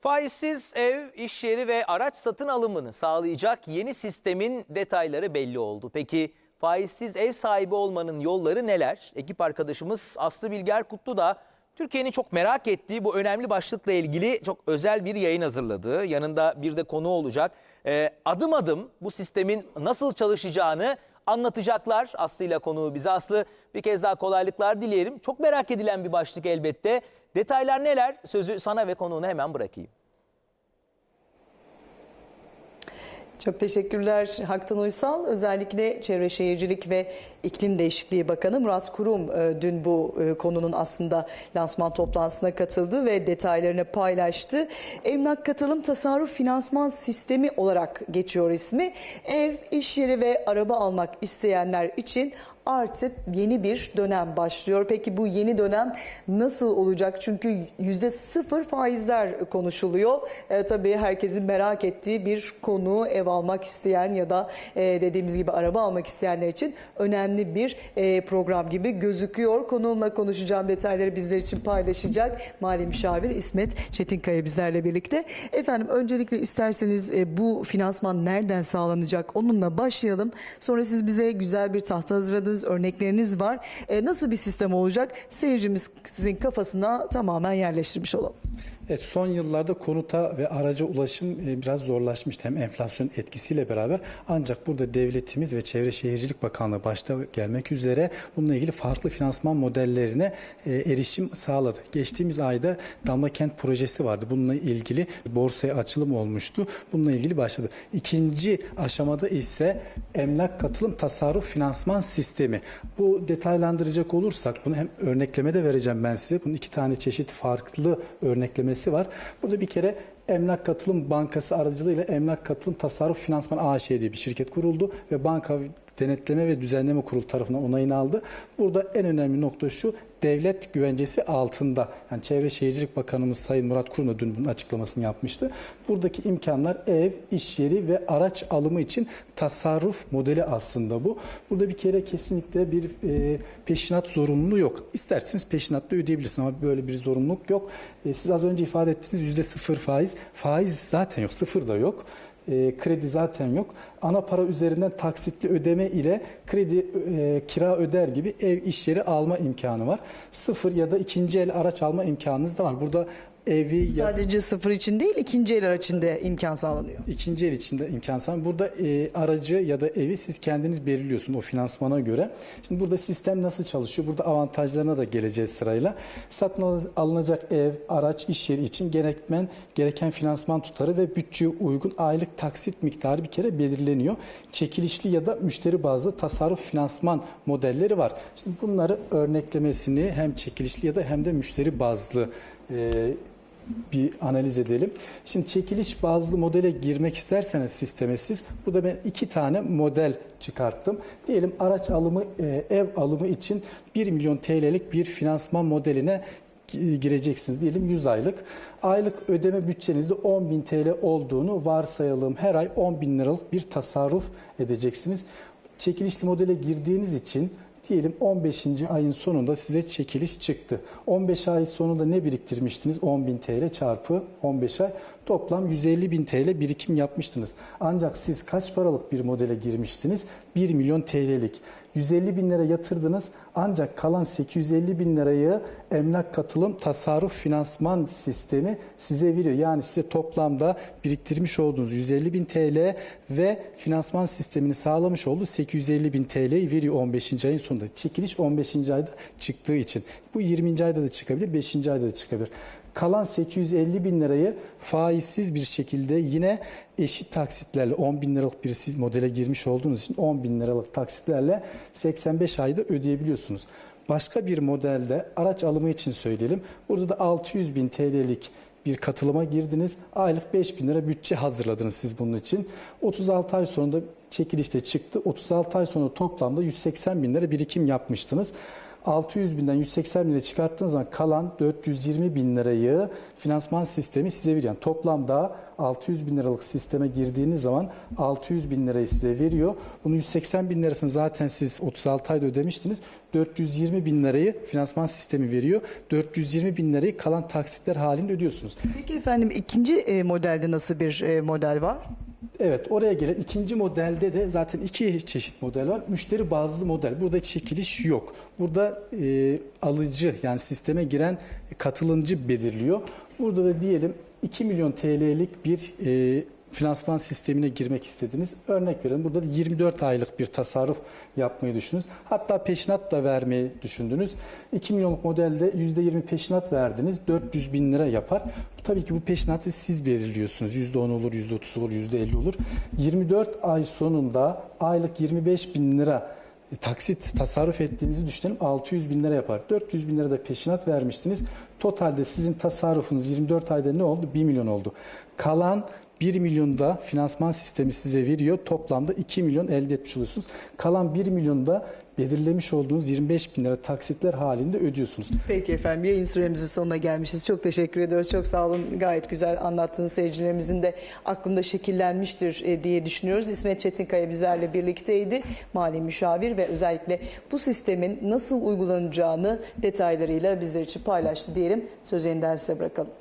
Faizsiz ev, iş yeri ve araç satın alımını sağlayacak yeni sistemin detayları belli oldu. Peki faizsiz ev sahibi olmanın yolları neler? Ekip arkadaşımız Aslı Bilger Kutlu da Türkiye'nin çok merak ettiği bu önemli başlıkla ilgili çok özel bir yayın hazırladı. Yanında bir de konu olacak. Ee, adım adım bu sistemin nasıl çalışacağını anlatacaklar Aslı ile konuğu bize. Aslı bir kez daha kolaylıklar dileyelim. Çok merak edilen bir başlık elbette. Detaylar neler? Sözü sana ve konuğuna hemen bırakayım. Çok teşekkürler Haktan Uysal. Özellikle Çevre Şehircilik ve İklim Değişikliği Bakanı Murat Kurum e, dün bu e, konunun aslında lansman toplantısına katıldı ve detaylarını paylaştı. Emlak Katılım Tasarruf Finansman Sistemi olarak geçiyor ismi. Ev, iş yeri ve araba almak isteyenler için artık yeni bir dönem başlıyor. Peki bu yeni dönem nasıl olacak? Çünkü yüzde sıfır faizler konuşuluyor. E, tabii herkesin merak ettiği bir konu ev almak isteyen ya da e, dediğimiz gibi araba almak isteyenler için önemli bir e, program gibi gözüküyor. Konuğumla konuşacağım detayları bizler için paylaşacak. Mali Müşavir İsmet Çetinkaya bizlerle birlikte. Efendim öncelikle isterseniz e, bu finansman nereden sağlanacak onunla başlayalım. Sonra siz bize güzel bir tahta hazırladınız, örnekleriniz var. E, nasıl bir sistem olacak? Seyircimiz sizin kafasına tamamen yerleştirmiş olalım. Evet, son yıllarda konuta ve araca ulaşım e, biraz zorlaşmıştı hem enflasyon etkisiyle beraber. Ancak burada devletimiz ve Çevre Şehircilik Bakanlığı başta gelmek üzere bununla ilgili farklı finansman modellerine e, erişim sağladı. Geçtiğimiz ayda Damla Kent projesi vardı. Bununla ilgili borsaya açılım olmuştu. Bununla ilgili başladı. İkinci aşamada ise emlak katılım tasarruf finansman sistemi. Bu detaylandıracak olursak bunu hem örnekleme de vereceğim ben size. Bunun iki tane çeşit farklı örneklemesi var. Burada bir kere Emlak Katılım Bankası aracılığıyla Emlak Katılım Tasarruf Finansman AŞ diye bir şirket kuruldu ve banka Denetleme ve Düzenleme Kurulu tarafından onayını aldı. Burada en önemli nokta şu, devlet güvencesi altında. Yani Çevre Şehircilik Bakanımız Sayın Murat Kurum da dün bunun açıklamasını yapmıştı. Buradaki imkanlar ev, iş yeri ve araç alımı için tasarruf modeli aslında bu. Burada bir kere kesinlikle bir e, peşinat zorunluluğu yok. İsterseniz peşinatla ödeyebilirsiniz ama böyle bir zorunluluk yok. E, siz az önce ifade ettiğiniz yüzde sıfır faiz. Faiz zaten yok, sıfır da yok e, kredi zaten yok. Ana para üzerinden taksitli ödeme ile kredi e, kira öder gibi ev iş yeri alma imkanı var. Sıfır ya da ikinci el araç alma imkanınız da var. Burada evi Sadece sıfır için değil ikinci el araç için de imkan sağlanıyor. ikinci el içinde imkan sağlanıyor. Burada e, aracı ya da evi siz kendiniz belirliyorsunuz o finansmana göre. Şimdi burada sistem nasıl çalışıyor? Burada avantajlarına da geleceğiz sırayla. Satın al- alınacak ev, araç, iş yeri için gerekmen gereken finansman tutarı ve bütçeye uygun aylık taksit miktarı bir kere belirleniyor. Çekilişli ya da müşteri bazlı tasarruf finansman modelleri var. Şimdi bunları örneklemesini hem çekilişli ya da hem de müşteri bazlı e, bir analiz edelim. Şimdi çekiliş bazlı modele girmek isterseniz sisteme siz, burada ben iki tane model çıkarttım. Diyelim araç alımı, e, ev alımı için 1 milyon TL'lik bir finansman modeline gi- gireceksiniz. Diyelim 100 aylık. Aylık ödeme bütçenizde 10 bin TL olduğunu varsayalım. Her ay 10 bin liralık bir tasarruf edeceksiniz. Çekilişli modele girdiğiniz için Diyelim 15. ayın sonunda size çekiliş çıktı. 15 ay sonunda ne biriktirmiştiniz? 10.000 TL çarpı 15 ay. Toplam 150 bin TL birikim yapmıştınız. Ancak siz kaç paralık bir modele girmiştiniz? 1 milyon TL'lik. 150 bin lira yatırdınız ancak kalan 850 bin lirayı emlak katılım tasarruf finansman sistemi size veriyor. Yani size toplamda biriktirmiş olduğunuz 150 bin TL ve finansman sistemini sağlamış olduğu 850 bin TL'yi veriyor 15. ayın sonunda. Çekiliş 15. ayda çıktığı için. Bu 20. ayda da çıkabilir, 5. ayda da çıkabilir. Kalan 850 bin lirayı faizsiz bir şekilde yine eşit taksitlerle 10 bin liralık bir siz modele girmiş olduğunuz için 10 bin liralık taksitlerle 85 ayda ödeyebiliyorsunuz. Başka bir modelde araç alımı için söyleyelim. Burada da 600 bin TL'lik bir katılıma girdiniz. Aylık 5 bin lira bütçe hazırladınız siz bunun için. 36 ay sonunda çekilişte çıktı. 36 ay sonra toplamda 180 bin lira birikim yapmıştınız. 600 binden 180 bin lira çıkarttığınız zaman kalan 420 bin lirayı finansman sistemi size veriyor. Yani toplamda 600 bin liralık sisteme girdiğiniz zaman 600 bin lirayı size veriyor. Bunun 180 bin lirasını zaten siz 36 ayda ödemiştiniz. 420 bin lirayı finansman sistemi veriyor. 420 bin lirayı kalan taksitler halinde ödüyorsunuz. Peki efendim ikinci e, modelde nasıl bir e, model var? Evet oraya gelen ikinci modelde de zaten iki çeşit model var. Müşteri bazlı model. Burada çekiliş yok. Burada e, alıcı yani sisteme giren katılımcı belirliyor. Burada da diyelim 2 milyon TL'lik bir e, finansman sistemine girmek istediniz. Örnek verelim burada da 24 aylık bir tasarruf yapmayı düşündünüz. Hatta peşinat da vermeyi düşündünüz. 2 milyonluk modelde %20 peşinat verdiniz. 400 bin lira yapar. Tabii ki bu peşinatı siz belirliyorsunuz. %10 olur, %30 olur, %50 olur. 24 ay sonunda aylık 25 bin lira e, taksit tasarruf ettiğinizi düşünelim 600 bin lira yapar. 400 bin lira da peşinat vermiştiniz. Totalde sizin tasarrufunuz 24 ayda ne oldu? 1 milyon oldu. Kalan 1 milyon da finansman sistemi size veriyor. Toplamda 2 milyon elde etmiş oluyorsunuz. Kalan 1 milyon da belirlemiş olduğunuz 25 bin lira taksitler halinde ödüyorsunuz. Peki efendim yayın süremizin sonuna gelmişiz. Çok teşekkür ediyoruz. Çok sağ olun. Gayet güzel anlattığınız seyircilerimizin de aklında şekillenmiştir e, diye düşünüyoruz. İsmet Çetinkaya bizlerle birlikteydi. Mali müşavir ve özellikle bu sistemin nasıl uygulanacağını detaylarıyla bizler için paylaştı diyelim. Sözü yeniden size bırakalım.